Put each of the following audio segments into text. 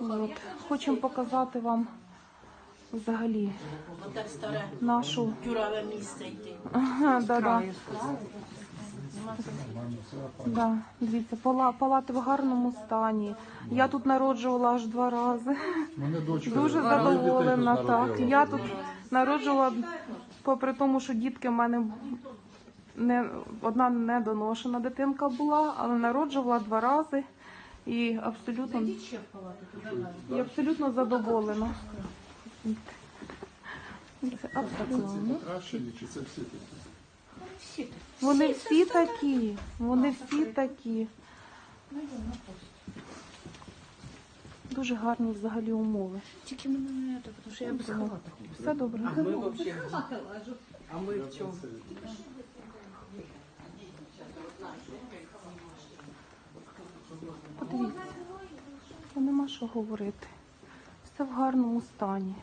От. Хочемо показати вам взагалі нашу тюраве місце йти. Ага, да, да. Да, дивіться, пала, палати в гарному стані. Я тут народжувала аж два рази. Мене дочка Дуже задоволена. Так, я тут народжувала, попри тому, що дітки в мене не одна недоношена дитинка була, але народжувала два рази і абсолютно, і абсолютно задоволена. Абсолютно. Вони всі такі, вони всі такі. Дуже гарні взагалі умови. Тільки мене не так, тому що я без халата. Все добре. А мы в чем? Подивіться, Та нема що говорити. Все в гарному стані.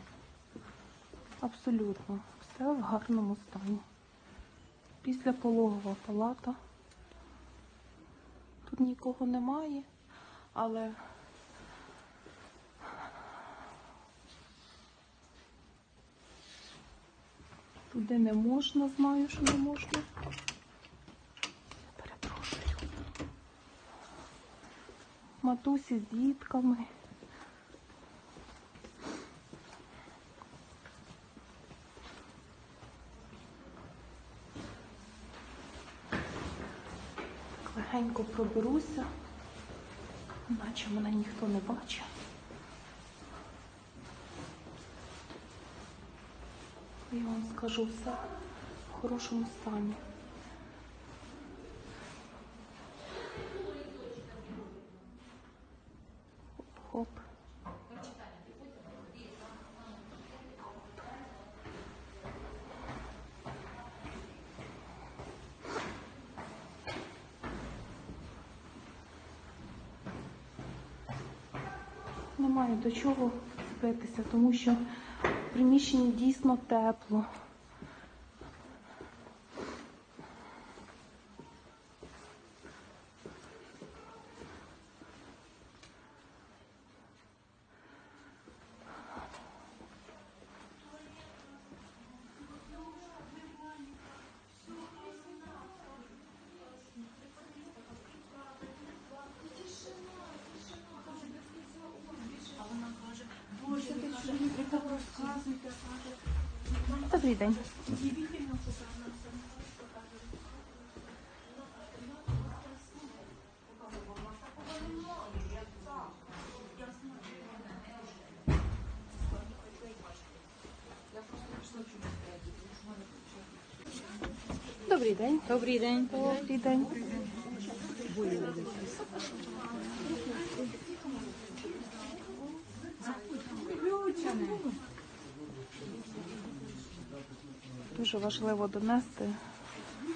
Абсолютно, все в гарному стані. Після пологова палата. Тут нікого немає, але туди не можна, знаю, що не можна. Матусі з дітками. Легенько проберуся, наче мене ніхто не бачить. Я вам скажу все в хорошому стані. Хоп. Немає до чого спитися, тому що в приміщенні дійсно тепло. Добрий день. Добрий день. Добрий день. Добрий день. Дуже важливо донести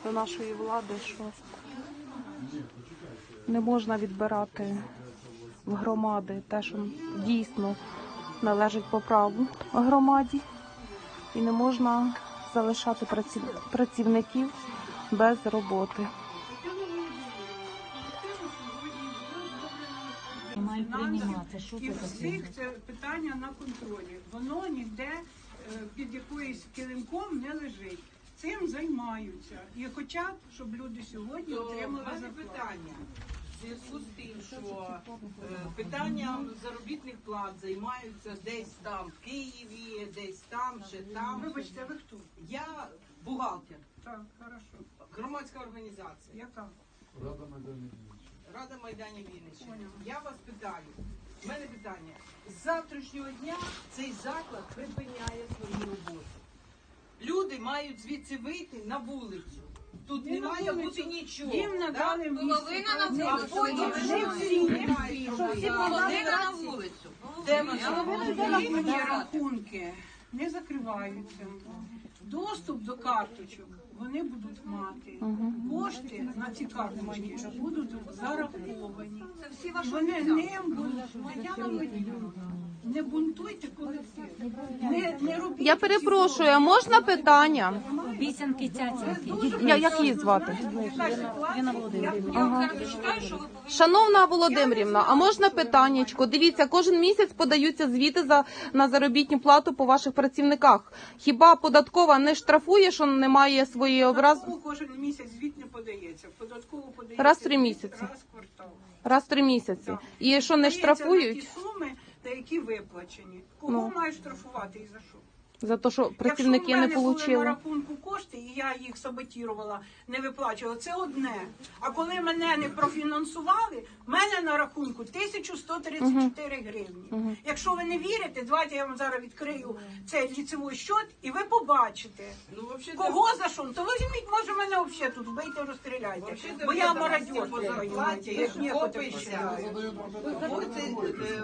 до нашої влади, що не можна відбирати в громади те, що дійсно належить по праву громаді, і не можна залишати праці- працівників без роботи. І всіх це питання на контролі. Воно ніде під якоюсь килимком не лежить. Цим займаються і хочуть, щоб люди сьогодні То отримали мене зарплату. питання. В зв'язку з тим, що е, питанням заробітних плат займаються десь там в Києві, десь там, ще там. Вибачте, ви хто? Я бухгалтер, Так, хорошо. громадська організація, Яка? Рада Майдані Вінниччини. Рада Майдані Вінниччини. Я вас питаю. У мене питання. З завтрашнього дня цей заклад припиняє свою роботу. Люди мають звідси вийти на вулицю. Тут Не має бути нічого. Їм надали місце. А потім Не всі, не всі. Що на вулицю. Де Їхні рахунки не закриваються. Доступ до карточок вони будуть мати кошти на ці карточки будуть зараховані. Це всі ваші Вони не будуть. Тетяна Владимировна, Не бунтуйте колектив. Не, не робіть Я перепрошую, а можна питання? Обіцянки цяцянки. Я, як її звати? Я. Шановна Володимирівна, а можна питаннячко? Дивіться, кожен місяць подаються звіти за на заробітну плату по ваших працівниках. Хіба податкова не штрафує, що немає своєї образ Податкову кожен місяць звіт не подається. В Податкову подається Раз в три місяці. Раз в квартал. раз в три місяці? І що не Подається на штрафують ті суми, та які виплачені. Кого Ну. мають штрафувати і за що? За те, що працівники Якщо в не мене були на отримали? рахунку кошти, і я їх саботірувала, не виплачувала, це одне. А коли мене не профінансували, в мене на рахунку 1134 гривні. Якщо ви не вірите, давайте я вам зараз відкрию цей ліцевий щот, і ви побачите. Ну, вообще, Кого за що? То ви мене взагалі тут вбийте, розстріляйте. Бо я мародьор, по зарплаті,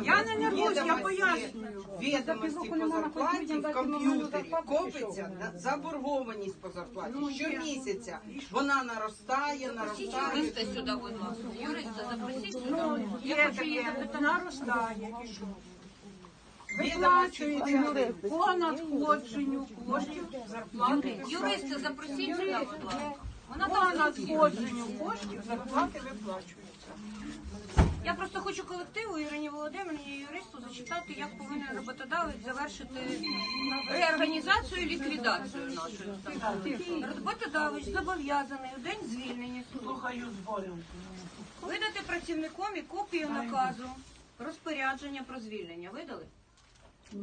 Я не нервуюсь, я пояснюю. Відомості по зарплаті в комп'ютері копиться на- заборгованість по зарплаті. Щомісяця вона наростає, наростає. Юриста сюди, будь ласка. Юриста, запросіть сюди. Є Я хочу її таке, запитати. наростає. і що? Відомості по Виплачується по надходженню коштів зарплати. Юриста, запросіть. Вона По там надходженню коштів зарплати виплачуються. Я просто хочу колективу Ірині Володимирівні і юристу зачитати, як повинен роботодавець завершити реорганізацію і ліквідацію нашої установи. Роботодавець зобов'язаний у день звільнення Слухаю видати працівникові копію наказу розпорядження про звільнення. Видали?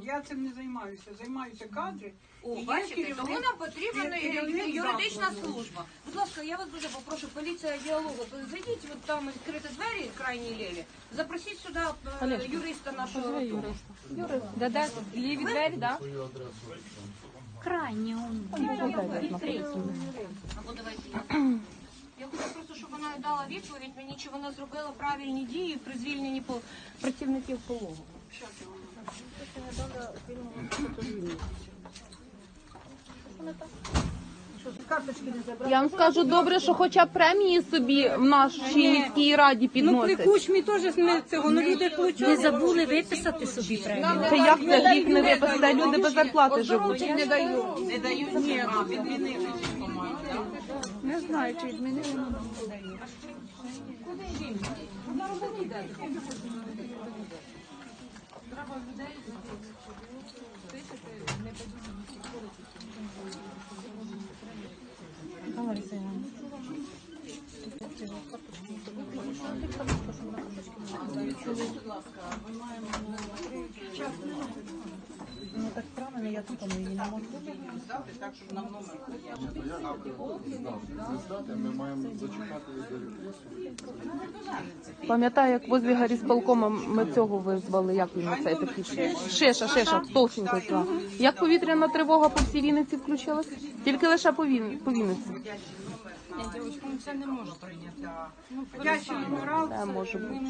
Я цим не займаюся. Займаюся кадри. О, І бачите, керівник- тому нам потрібна керівник юридична закладу. служба. Будь ласка, я вас дуже попрошу, поліція діалогу, зайдіть, от там відкриті двері крайній ліві, запросіть сюди е, юриста нашого АТО. Да-да, ліві двері, да? Крайні он. Або давайте я. Я хочу просто, щоб вона дала відповідь мені, чи вона зробила правильні дії при звільненні по працівників пологу. Я вам скажу добре, що хоча б премії собі в нашій міській раді підносять. Кучмі теж не цього, ну люди. Не забули виписати собі премію. Це як це гріх не виписати? Люди без зарплати живуть. Не дають ні, а відмінили, по-моєму. Не знаю, чи відмінили. Здати так, щоб нам номер Здати, ми маємо зачекати Пам'ятаю, як возле горісполкома ми цього визвали, як він на цей такий? Шиша, шиша, толстенький. цього. Як повітряна тривога по всій Вінниці включилась? Тільки лише по, Він... по Вінниці. Це не може прийняти. Ходячий генерал. Це може бути.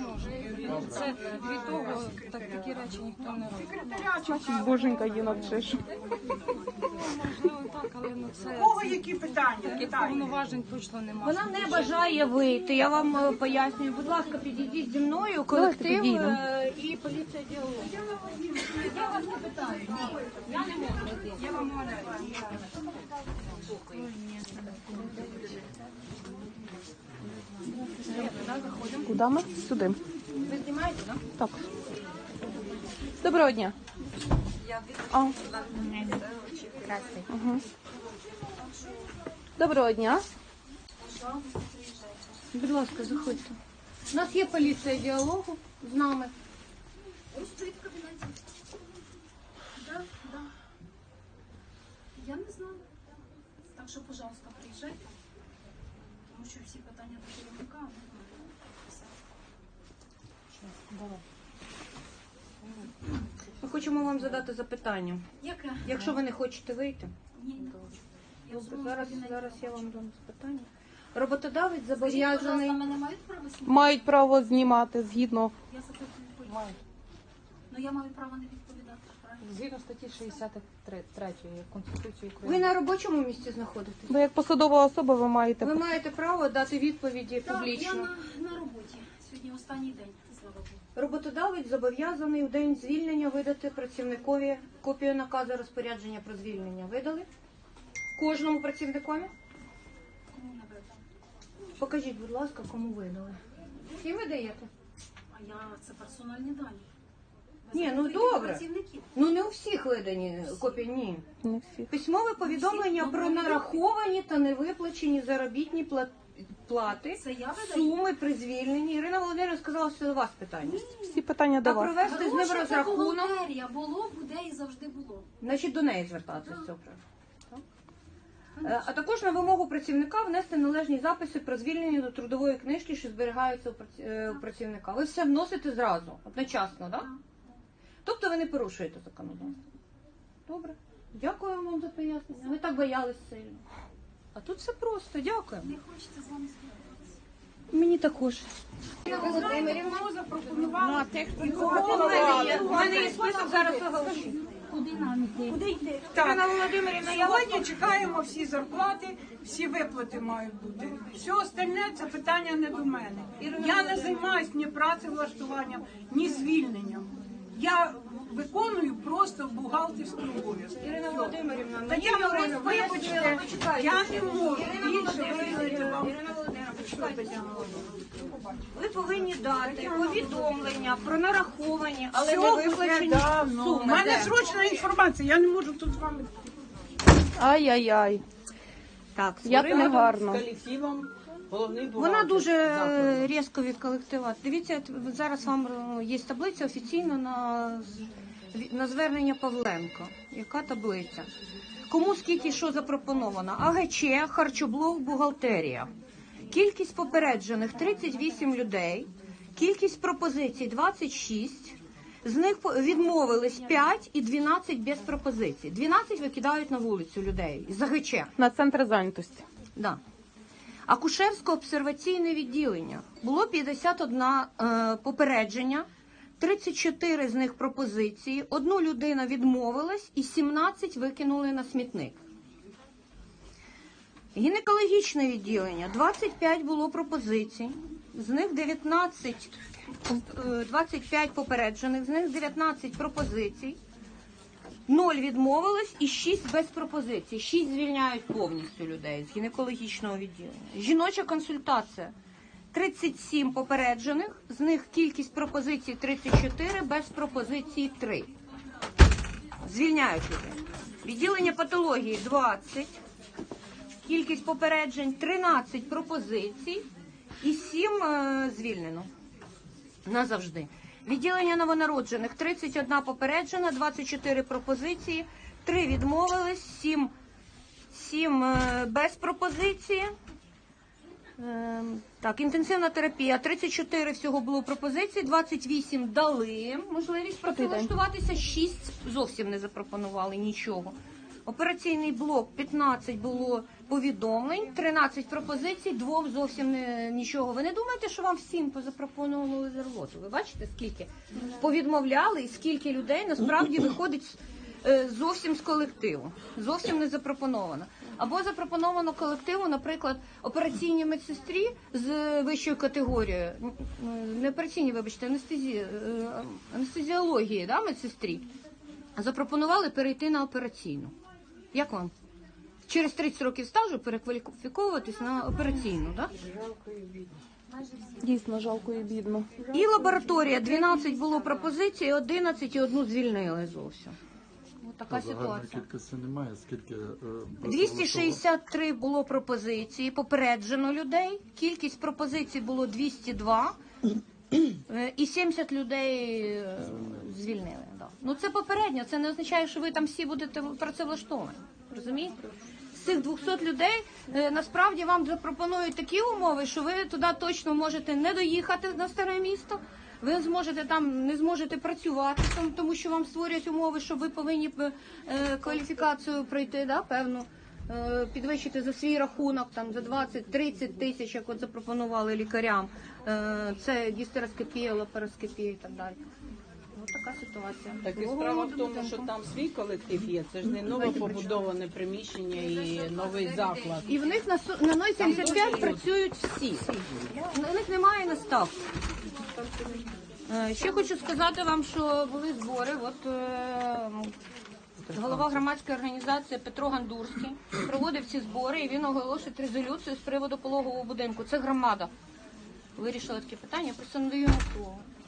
Це від того так, такі речі ніхто не робить. Значить, боженька є над. Можливо, так, але ну це кого які питання? таких повноважень точно немає. Вона не бажає вийти. Я вам е, пояснюю. Будь ласка, підійдіть зі мною, колектив підійдемо. е, і поліція діалогу. Я вас не питаю. Ні, я не можу йти. Я вам умоляю. Куди ми? Сюди. Ви знімаєте, так? Так. Доброго дня. А. Угу. Доброго дня. Будь ласка, заходьте. У нас є поліція діалогу з нами. Да, да. Я не знаю. Так що, пожалуйста, приїжджайте. Що всі питання до керівника. а ми будемо. Ми хочемо вам задати запитання. Яке? Якщо ви не хочете вийти, Ні. Я в добре, зараз, я хочу. вам дам запитання. Роботодавець Скажіть, зобов'язаний. мене мають право знімати? Мають право знімати згідно. Я запитую поліцію. Ну я маю право не відповідати. правильно? Згідно статті 63 Конституції Ви на робочому місці знаходитесь? Ви як посадова особа, ви маєте Ви маєте право дати відповіді Так, я публічно. на, на роботі. Сьогодні останній день, слава Богу. Роботодавець зобов'язаний у день звільнення видати працівникові копію наказу розпорядження про звільнення. Видали? Кожному працівникові? Кому не видав? Покажіть, будь ласка, кому видали. Всім ви даєте? А я це персональні дані. Ні, ну добре. Ну не у всіх видані копії, ні. не. Письмове повідомлення про нараховані та невиплачені заробітні пла- плати, Це я видаю. суми при звільненні. Ірина Володимирівна сказала, що до вас питання. Всі питання до А вас. провести з ним Гроші це розрахунок, бухгалтерія. Було, буде і завжди було. значить до неї звертатися з цього приводу. Е, А також на вимогу працівника внести належні записи про звільнення до трудової книжки, що зберігаються у праці- е, у працівника. Ви все вносите зразу, одночасно, так? Тобто ви не порушуєте законодавство. Добре. Дякую вам за пояснення. Ви так боялись сильно. А тут все просто, дякую. Не хочеться з вами спілкуватися. Мені також. Хто запропонував? У мене є, список, зараз оголошу. Куди нам іти? Ірина Володимирівна, я вас Сьогодні чекаємо всі зарплати, всі виплати мають бути. Все остальне це питання не до мене. Я не займаюся ні працевлаштуванням, ні звільненням. Я виконую просто бухгалтерську обов'язки. Ірина Володимирівна, мені Тетяна юрист вибачте, я не можу більше виявити вам. Ірина Володимирівна, почекайте. Ви повинні дати повідомлення про нараховані, але не виплачені давно. У мене срочна інформація, я не можу тут з вами. Ай-яй-яй. Так, Як Вона дуже е, різко від колектива. Дивіться, от зараз вам е, є таблиця офіційно на, з- на звернення Павленко. Яка таблиця? Кому скільки що запропоновано? АГЧ, харчоблок, бухгалтерія. Кількість попереджених 38 людей, кількість пропозицій 26. З них по- відмовились 5 і 12 без пропозицій. 12 викидають на вулицю людей з АГЧ. На центр зайнятості. Да. Акушерсько-обсерваційне відділення. Було 51 е, попередження, 34 з них пропозиції, одну людина відмовилась і 17 викинули на смітник. Гінекологічне відділення. 25 було пропозицій, з них 19, е, 25 попереджених, з них 19 пропозицій. Ноль відмовилось і шість без пропозицій. Шість звільняють повністю людей з гінекологічного відділення. Жіноча консультація. 37 попереджених, з них кількість пропозицій 34, без пропозицій 3. Звільняють людей. Відділення патології 20, кількість попереджень 13 пропозицій і 7 е, звільнено назавжди. Відділення новонароджених 31 попереджена, 24 пропозиції, 3 відмовились, 7, 7 е, без пропозиції. Е, Так, інтенсивна терапія. 34 всього було пропозицій, 28 дали можливість працевлаштуватися, 6 зовсім не запропонували нічого. Операційний блок 15 було повідомлень, 13 пропозицій, двом зовсім не, нічого. Ви не думаєте, що вам всім позапропонували за роботу? Ви бачите, скільки повідмовляли і скільки людей насправді виходить е, зовсім з колективу, зовсім не запропоновано. Або запропоновано колективу, наприклад, операційній медсестрі з вищою категорією, не операційні, вибачте, анестезі, е, анестезіології, да, медсестрі. Запропонували перейти на операційну. Як вам? Через 30 років стажу перекваліфіковуватись на операційну, так? Дійсно, жалко і бідно. І лабораторія 12 було пропозицій, 11 і одну звільнили зовсім. Ось така ситуація. кількості немає, скільки е, 263 було пропозиції, попереджено людей. Кількість пропозицій було 202. Е, І 70 людей е, звільнили. Да. Ну це попередньо, це не означає, що ви там всі будете працевлаштовані. Розумієте? З цих 200 людей е, насправді вам запропонують такі умови, що ви туди точно можете не доїхати на старе місто. Ви зможете там не зможете працювати, тому що вам створюють умови, що ви повинні кваліфікацію пройти, да, певну, підвищити за свій рахунок там за 20-30 тисяч, як от запропонували лікарям. Е, це гістероскопія, лапароскопія і так далі. Ось така ситуація. Так і справа в тому, що там свій колектив є. Це ж не нове побудоване приміщення і новий заклад. І в них на су- на 075 працюють всі. У них немає наставки. Е, Ще хочу сказати вам, що були збори. От е, голова громадської організації Петро Гандурський проводив ці збори, і він оголосить резолюцію з приводу пологового будинку. Це громада. Вирішила таке питання, я просто надаю йому слово.